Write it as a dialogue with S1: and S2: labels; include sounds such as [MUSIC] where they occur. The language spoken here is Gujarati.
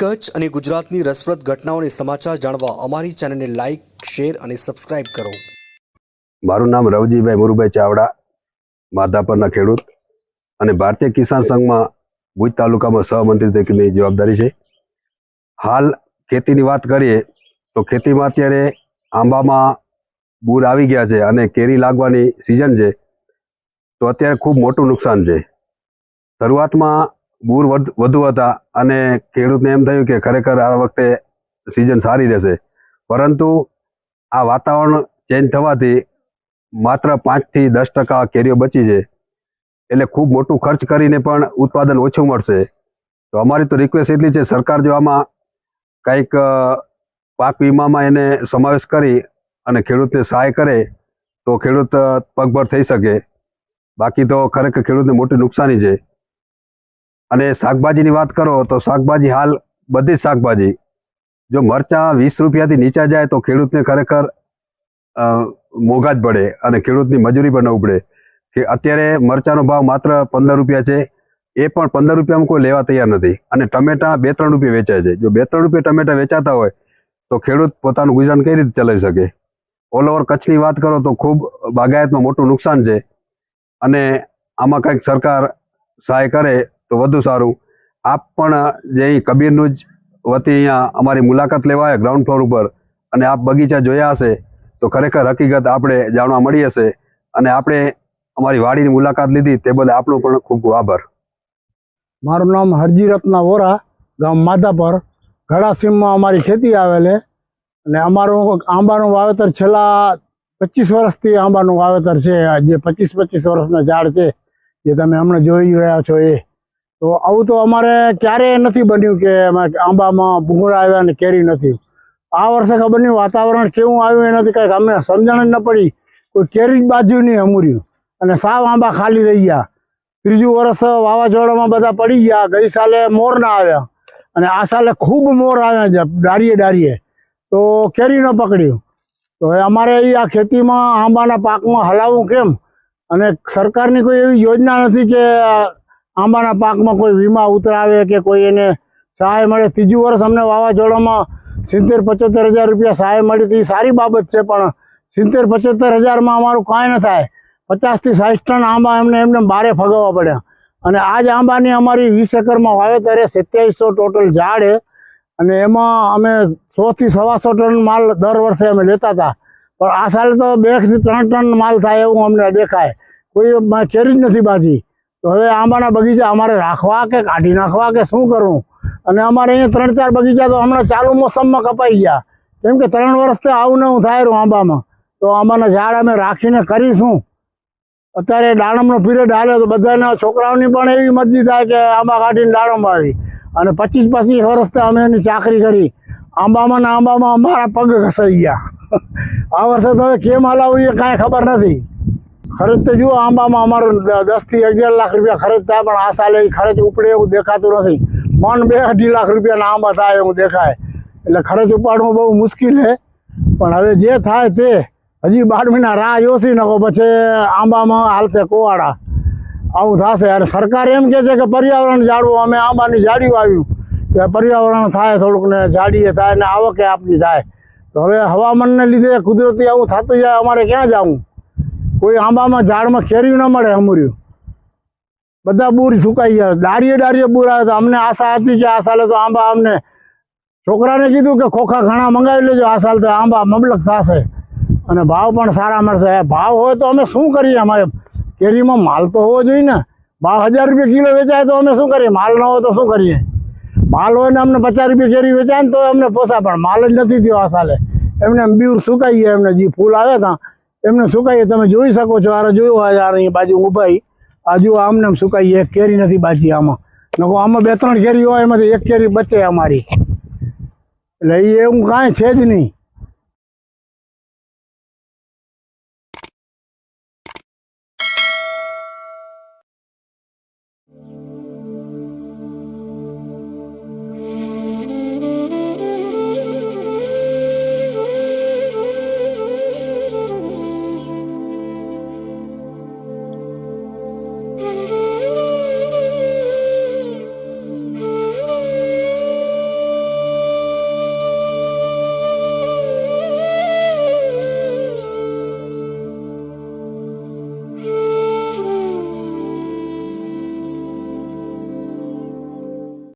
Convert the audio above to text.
S1: કચ્છ અને ગુજરાતની રસપ્રદ ઘટનાઓને સમાચાર જાણવા અમારી ચેનલને લાઇક શેર અને સબસ્ક્રાઇબ કરો.
S2: મારું નામ રવજીભાઈ મુરુભાઈ ચાવડા, માધાપરના ખેડૂત અને ભારતીય કિસાન સંઘમાં ભુજ તાલુકામાં સહમંત્રી તરીકેની જવાબદારી છે. હાલ ખેતીની વાત કરીએ તો ખેતીમાં અત્યારે આંબામાં બૂર આવી ગયા છે અને કેરી લાગવાની સિઝન છે તો અત્યારે ખૂબ મોટું નુકસાન છે. શરૂઆતમાં વધ- વધુ હતા અને ખેડૂતને એમ થયું કે ખરેખર આ વખતે સિઝન સારી રહેશે. પરંતુ આ વાતાવરણ ચેન્જ થવાથી માત્ર પાંચથી દસ ટકા કેરીઓ બચી છે. એટલે ખૂબ મોટું ખર્ચ કરીને પણ ઉત્પાદન ઓછું મળશે. તો અમારી તો રિક્વેસ્ટ એટલી છે, સરકાર જો આમાં કંઈક પાક વીમામાં એને સમાવેશ કરી અને ખેડૂતને સહાય કરે, તો ખેડૂત પગભર થઈ શકે. બાકી તો ખરેખર ખેડૂતને મોટી નુકસાની છે. અને શાકભાજીની વાત કરો તો શાકભાજી હાલ બધી જ શાકભાજી. જો મરચાં વીસ રૂપિયાથી નીચે જાય તો ખેડૂતને ખરેખર મોંઘા જ પડે અને ખેડૂતની મજૂરી પણ ન ઉપડે. કે અત્યારે મરચાનો ભાવ માત્ર પંદર રૂપિયા છે, એ પણ પંદર રૂપિયામાં કોઈ લેવા તૈયાર નથી. અને ટમેટા બે ત્રણ રૂપિયા વેચાય છે. જો બે ત્રણ રૂપિયા ટમેટા વેચાતા હોય, તો ખેડૂત પોતાનું ગુજરાન કઈ રીતે ચલાવી શકે? ઓલ ઓવર કચ્છની વાત કરો તો ખૂબ બાગાયતમાં મોટું નુકસાન છે. અને આમાં કંઈક સરકાર સહાય કરે તો વધુ સારું. આપ પણ જે કબીરનું જ વતી અહીંયા અમારી મુલાકાત લેવા ગ્રાઉન્ડ ફ્લોર ઉપર અને આપ બગીચા જોયા હશે, તો ખરેખર હકીકત આપણે જાણવા મળી હશે અને આપણે અમારી વાડીની મુલાકાત લીધી તે બદલ આપનો પણ ખૂબ ખૂબ આભાર.
S3: મારું નામ હરજી રત્ના વોરા, ગામ માધાપર. ઘડાસીમમાં અમારી ખેતી આવેલે અને અમારું આંબાનું વાવેતર છેલ્લા પચીસ વર્ષથી આંબાનું વાવેતર છે. જે પચીસ પચીસ વર્ષના ઝાડ છે, જે તમે હમણાં જોઈ રહ્યા છો એ તો આવું તો અમારે ક્યારેય નથી બન્યું કે આંબામાં ભૂંગળા આવ્યા અને કેરી નથી. આ વર્ષે ખબર નહીં, વાતાવરણ કેવું આવ્યું એ નથી કાંઈક અમને સમજણ જ ન પડી. કોઈ કેરી જ બાજુ નહીં અમૂર્યું. અને સાવ આંબા ખાલી રહી ગયા. ત્રીજું વર્ષ વાવાઝોડામાં બધા પડી ગયા. ગઈ સાલે મોર ના આવ્યા. અને આ સાલે ખૂબ મોર આવ્યા છે ડારીએ ડારીએ તો કેરી ન પકડ્યું. તો અમારે આ ખેતીમાં આંબાના પાકમાં હલાવવું કેમ? અને સરકારની કોઈ એવી યોજના નથી કે આંબાના પાકમાં કોઈ વીમા ઉતરાવે કે કોઈ એને સહાય મળે? ત્રીજું વર્ષ અમને વાવાઝોડામાં સિત્તેર પચોતેર હજાર રૂપિયા સહાય મળી હતી. સારી બાબત છે, પણ સિત્તેર પચોતેર હજારમાં અમારું કાંઈ ન થાય. પચાસથી સાઠ ટન આંબા એમને એમને બારે ફગાવવા પડ્યા. અને આ જ આંબાની અમારી વીસ એકરમાં વાવેતરે સત્યાવીસો ટોટલ ઝાડ અને એમાં અમે સોથી સવાસો ટન માલ દર વર્ષે અમે લેતા હતા. પણ આ સાલે તો બેથી ત્રણ ટન માલ થાય એવું અમને દેખાય. કોઈ કેરી જ નથી બાજી. તો હવે આંબાના બગીચા અમારે રાખવા કે કાઢી નાખવા કે શું કરવું અને અમારે અહીંયા ત્રણ ચાર બગીચા તો હમણાં ચાલુ મોસમમાં કપાઈ ગયા. કેમ કે ત્રણ વર્ષથી આવું નવું થાય રહ્યું આંબામાં. તો આંબાના ઝાડ અમે રાખીને કરીશું. અત્યારે દાડમનો પીરિયડ હાલે તો બધાના છોકરાઓની પણ એવી મરજી થાય કે આંબા કાઢીને દાડમ આવી અને પચીસ પચીસ વર્ષથી અમે એની ચાકરી કરી. આંબામાં ને આંબામાં અમારા પગ ઘસાઈ ગયા. [LAUGHS] આ વર્ષે તો કેમ હલાવવું એ કાંઈ ખબર નથી. ખર્ચ તો જુઓ આંબામાં અમારું દસથી અગિયાર લાખ રૂપિયા ખર્ચ થાય, પણ આ સાલે ખર્ચ ઉપડે એવું દેખાતું નથી. મન બે અઢી લાખ રૂપિયાના આંબા થાય એવું દેખાય. એટલે ખર્ચ ઉપાડવું બહુ મુશ્કેલ છે. પણ હવે જે થાય તે, હજી બાર મહિના રાહ જોશી નકો પછી આંબામાં હાલશે કોવાડા આવું થશે. અને સરકાર એમ કહે છે કે પર્યાવરણ જાળવું, અમે આંબાની જાડી વાવ્યું કે પર્યાવરણ થાય થોડુંક ને જાડીએ થાય ને આવકે આપની થાય. તો હવે હવામાનને લીધે કુદરતી આવું થતું જાય, અમારે ક્યાં જવું? કોઈ આંબામાં ઝાડમાં કેરી ન મળે અમૂર્યું. બધા બૂર સુકાઈ ગયા. ડારીએ ડારીએ બૂર આવ્યા તો અમને આશા હતી કે આ સાલે તો આંબા અમને છોકરાને કીધું કે ખોખા ઘણા મંગાવી લેજો. આ સાલ તો આંબા મબલક થશે. અને ભાવ પણ સારા મળશે. ભાવ હોય તો અમે શું કરીએ? અમારે કેરીમાં માલ તો હોવો જોઈએ ને. ભાવ હજાર રૂપિયા કિલો વેચાય તો અમે શું કરીએ? માલ ન હોય તો શું કરીએ? માલ હોય ને અમને પચાસ રૂપિયા કેરી વેચાય ને તો અમને પોસાય. પણ માલ જ નથી થયો આ સાલે. એમને એમ બીર સુકાઈ ગયા. એમને જે ફૂલ આવ્યા હતા એમને સુકાઈએ, તમે જોઈ શકો છો આરે જોયું હોય આ અહીં બાજુ ઊભાઈ આજુ આમને એમ સુકાઈ એક કેરી નથી બાજી આમાં. નકો આમાં બે ત્રણ કેરી હોય, એમાંથી એક કેરી બચે અમારી. એટલે એ એવું કાંઈ છે જ નહીં.